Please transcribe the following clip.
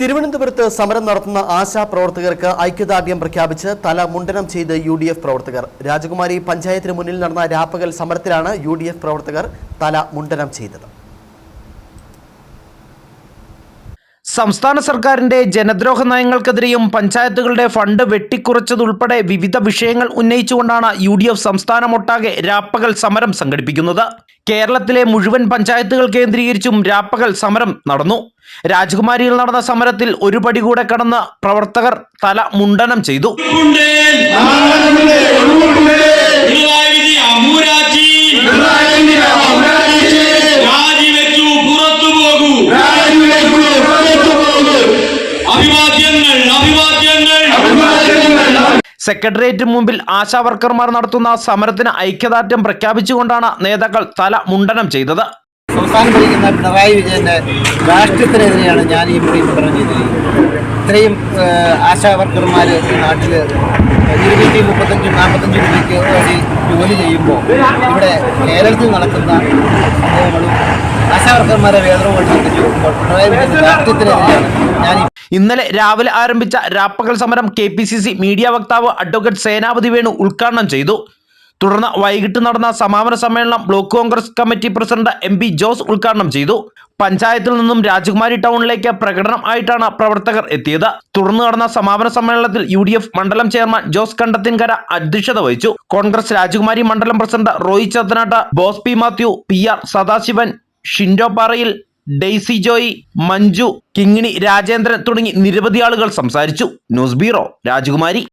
തിരുവനന്തപുരത്ത് സമരം നടത്തുന്ന ആശാ പ്രവർത്തകർക്ക് ഐക്യദാർഢ്യം പ്രഖ്യാപിച്ച് തല മുണ്ടനം ചെയ്ത് യു ഡി എഫ് പ്രവർത്തകർ. രാജകുമാരി പഞ്ചായത്തിന് മുന്നിൽ നടന്ന രാപ്പകൽ സമരത്തിലാണ് യു ഡി എഫ് പ്രവർത്തകർ തല മുണ്ടനം ചെയ്തത്. സംസ്ഥാന സർക്കാരിന്റെ ജനദ്രോഹ നയങ്ങൾക്കെതിരെയും പഞ്ചായത്തുകളുടെ ഫണ്ട് വെട്ടിക്കുറച്ചതുൾപ്പെടെ വിവിധ വിഷയങ്ങൾ ഉന്നയിച്ചുകൊണ്ടാണ് യു ഡി എഫ് സംസ്ഥാനമൊട്ടാകെ രാപ്പകൽ സമരം സംഘടിപ്പിക്കുന്നത്. കേരളത്തിലെ മുഴുവൻ പഞ്ചായത്തുകൾ കേന്ദ്രീകരിച്ചും രാപ്പകൽ സമരം നടന്നു. രാജകുമാരിയിൽ നടന്ന സമരത്തിൽ ഒരു പടി കൂടെ കടന്ന് പ്രവർത്തകർ തല മുണ്ടനം ചെയ്തു. സെക്രട്ടേറിയറ്റ് മുമ്പിൽ ആശാവർക്കർമാർ നടത്തുന്ന സമരത്തിന് ഐക്യദാർഢ്യം പ്രഖ്യാപിച്ചുകൊണ്ടാണ് നേതാക്കൾ തല മുണ്ടനം ചെയ്തത്. സംസ്ഥാനം ഭരിക്കുന്ന പിണറായി വിജയന്റെ രാഷ്ട്രീയത്തിനെതിരെയാണ് ഞാൻ ഈ മുറി വിതരണം ചെയ്തിരിക്കുന്നത് ഇത്രയും ആശാവർക്കർമാർ ആശാ വർക്കർമാർ നാട്ടിൽ ഇരുന്നൂറ്റി മുപ്പത്തഞ്ചും നാൽപ്പത്തഞ്ചും രൂപയ്ക്ക് വേണ്ടി ജോലി ചെയ്യുമ്പോൾ ഇവിടെ കേരളത്തിൽ നടക്കുന്ന സംഭവങ്ങളും ആശാ വർക്കർമാരെ വേതനം വർദ്ധിപ്പിക്കുമ്പോൾ പിണറായി വിജയന്റെ രാഷ്ട്രീയത്തിനെതിരെയാണ് ഞാൻ ഈ ഇന്നലെ രാവിലെ ആരംഭിച്ച രാപ്പകൽ സമരം കെ മീഡിയ വക്താവ് അഡ്വക്കേറ്റ് സേനാപതി വേണു ഉദ്ഘാടനം ചെയ്തു. തുടർന്ന് വൈകിട്ട് നടന്ന സമാപന സമ്മേളനം block Congress committee president M P Jose ഉദ്ഘാടനം ചെയ്തു. പഞ്ചായത്തിൽ നിന്നും രാജകുമാരി ടൗണിലേക്ക് പ്രകടനം ആയിട്ടാണ് പ്രവർത്തകർ എത്തിയത്. തുടർന്ന് നടന്ന സമാപന സമ്മേളനത്തിൽ യു മണ്ഡലം ചെയർമാൻ ജോസ് കണ്ടത്തിൻകര അധ്യക്ഷത വഹിച്ചു. കോൺഗ്രസ് രാജകുമാരി മണ്ഡലം president Roy Chathanattu Bose P Mathew P R Sadasivan Shindo പാറയിൽ ഡെയ്സി ജോയ് മഞ്ജു കിങ്ങിണി രാജേന്ദ്രൻ തുടങ്ങി നിരവധി ആളുകൾ സംസാരിച്ചു. ന്യൂസ് ബ്യൂറോ രാജകുമാരി.